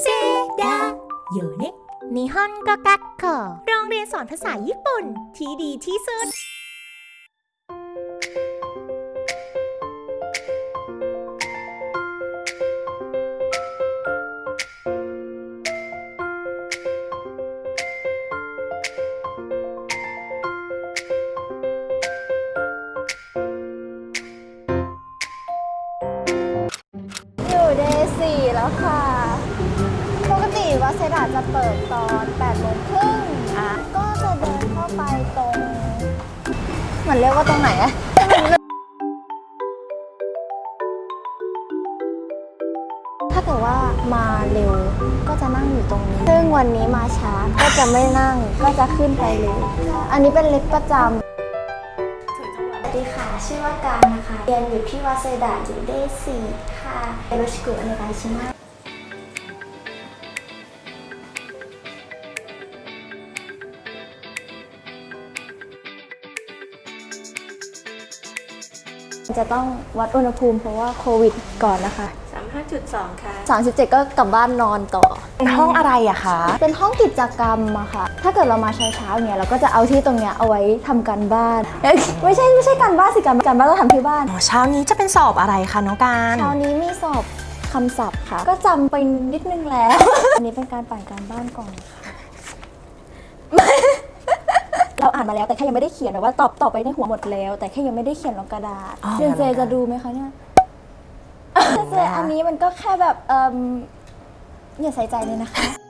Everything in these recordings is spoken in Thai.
เซดาโยเนะนิฮอนโกกักโกโรงเรียนสอนภาษาญี่ปุ่นที่ดีที่สุด อยู่เดย์สี่แล้วค่ะ ปกติวัดเซดาจะเปิดตอน8โมงครึ่งอะ ก็จะเดินเข้าไปตรงเหมือนเรียกว่าตรงไหนอะ ถ้าเกิดว่ามาเร็วก็จะนั่งอยู่ตรงนี้ ซึ่งวันนี้มาช้าก็จะไม่นั่งก็จะขึ้นไปเลย อันนี้เป็นเล็กประจำ สวัสดีค่ะ ชื่อว่าการนะคะ เรียนอยู่ที่วาเซดาอยู่ได้4ค่ะเอโรชิกุอเนกาชิมา จะต้องวัดอุณหภูมิเพราะว่าโควิดก่อนนะคะ 35.2 ค่ะ 37 ก็กลับบ้านนอนต่อเป็นห้องอะไรอะคะ เป็นห้องกิจกรรมอะค่ะ ถ้าเกิดเรามาเช้าๆเนี่ยเราก็จะเอาที่ตรงเนี้ยเอาไว้ทำการบ้านเอ้ยไม่ใช่ไม่ใช่การบ้านสิการการบ้านเราทำที่บ้าน อ๋อเช้านี้จะเป็นสอบอะไรคะน้องการเช้านี้มีสอบคำศัพท์ค่ะ ก็จำไปนิดนึงแล้ว อันนี้เป็นการปั่นการบ้านก่อนค่ะ เราอ่านมาแล้วแต่แค่ยังไม่ได้เขียนแต่ว่าตอบตอบไปในหัวหมดแล้ว แต่แค่ยังไม่ได้เขียนลงกระดาษอ๋อ เจเจจะดูไหมคะเนี่ยเจเจอันนี้มันก็แค่แบบเอมอย่าใส่ใจเลยนะคะ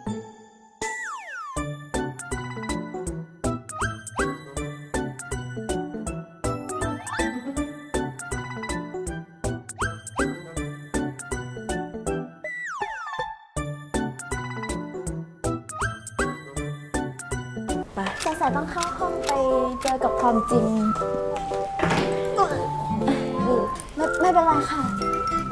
สายต้องเข้าห้องไปเจอกับความจริงเออไม่ไม่เป็นไรค่ะ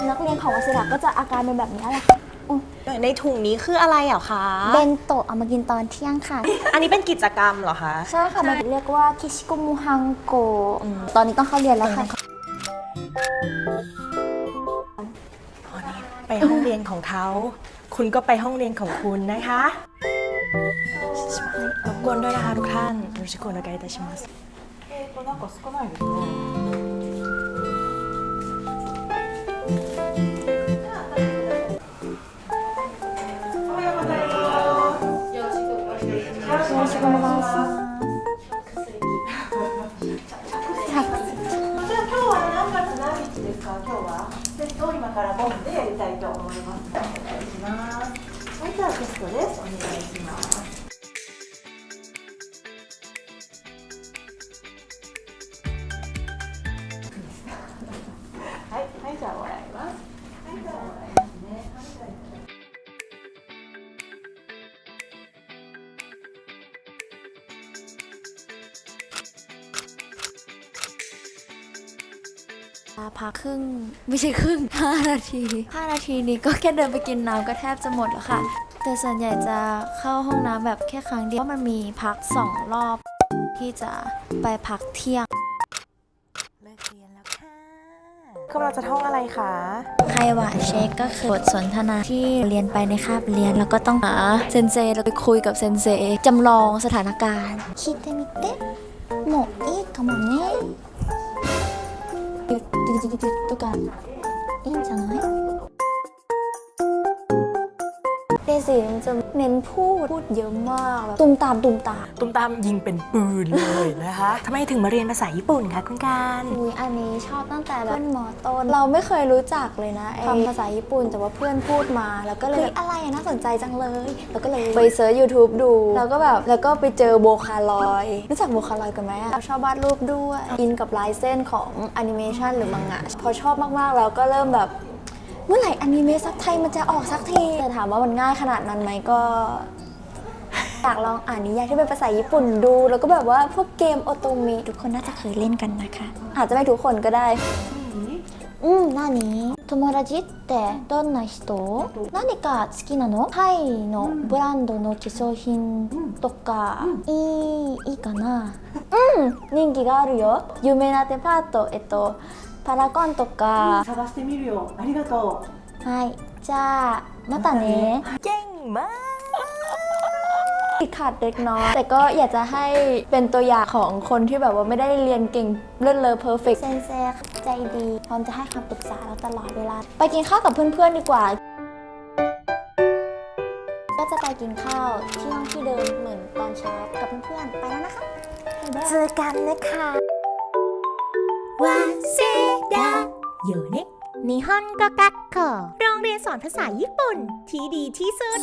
นักเรียนของวัสดาก็จะอาการเป็นแบบนี้แหละค่ะอุ๊ยในถุงนี้คืออะไรเหรอคะ เบนโตะเอามากินตอนเที่ยงค่ะ อันนี้เป็นกิจกรรมเหรอคะ ใช่ค่ะมันเรียกว่าคิชิโกมุฮังโกตอนนี้ต้องเข้าเรียนแล้วค่ะอ๋อนี่ไปห้องเรียนของเขา คุณก็ไปห้องเรียนของคุณนะคะรบ กวนด้วยนะคะทุกท่านよろしくお願いいたしますよろしくお願いしますじゃあ今日は何月何日ですか今日はテストを今から5分でやりたいと思いますお願いしますはいじゃあテストですお願いします าพักครึ่ง ไม่ใช่ครึ่ง 5 นาที 5 นาทีนี้ก็แค่เดินไปกินน้ำก็แทบจะหมดแล้วค่ะ แต่ส่วนใหญ่จะเข้าห้องน้ำแบบแค่ครั้งเดียวเพราะมันมีพัก 2 รอบ ที่จะไปพักเที่ยงเลิกเรียนแล้วค่ะกำลังจะท่องอะไรคะไควะเช็คก็คือบทสนทนาที่เรียนไปในคาบเรียน แล้วก็ต้องหาเซนเซแล้วไปคุยกับเซนเซจำลองสถานการณ์คิดมิเตะโมอีโทโมเนะ とかいいんじゃない？ เดซีมันจะเน้นพูดพูดเยอะมากแบบตุมตามตุมตามตุ้มตามยิงเป็นปืนเลยนะคะทำไมถึงมาเรียนภาษาญี่ปุ่นคะคุณการอุ้ยอันนี้ชอบตั้งแต่แบบเพื่อนมอต้นเราไม่เคยรู้จักเลยนะไอ้คำภาษาญี่ปุ่นแต่ว่าเพื่อนพูดมา แล้วก็เลยเฮ้ยอะไรอะน่าสนใจจังเลย แล้วก็เลยไปเซิร์ช YouTube ดู แล้วก็แบบแล้วก็ไปเจอโบคาลอยรู้จักโบคาลอยกันไหมอะเราชอบวาดรูปด้วยอินกับลายเส้นของแอนิเมชันหรือมังงะพอชอบมากๆแล้วก็เริ่มแบบเมื่อไหร่อนิเมะซักไทยมันจะออกสักทีแต่ถามว่ามันง่ายขนาดนั้นไหมก็ อยากลองอ่านนิยายที่เป็นภาษาญี่ปุ่นดู แล้วก็แบบว่าพวกเกมโอโตมิทุกคนน่าจะเคยเล่นกันนะคะ อาจจะไม่ทุกคนก็ได้ อืม何友達ってどんな人何か好きなのタイのブランドの化粧品とかいいいいかなうん人気があるよ有名なデパートえっと パラコンとか探してみるよありがとうはいじゃあ หน้าตาเนี้ เก่งมาก ติดขัดเล็กน้อยแต่ก็อยากจะให้เป็นตัวอย่างของคนที่แบบว่าไม่ได้เรียนเก่งเลิศเลอเพอร์เฟกเซนเซใจดีพร้อมจะให้คำปรึกษาเราตลอดเวลา ไปกินข้าวกับเพื่อนๆดีกว่า ก็จะไปกินข้าวที่ห้องที่เดิมเหมือนตอนเช้ากับเพื่อนๆ ไปแล้วนะคะบ๊ายบาย เจอกันนะคะ วาเซดาโยเนะนิฮอนก็กักโกโรงเรียนสอนภาษาญี่ปุ่นที่ดีที่สุด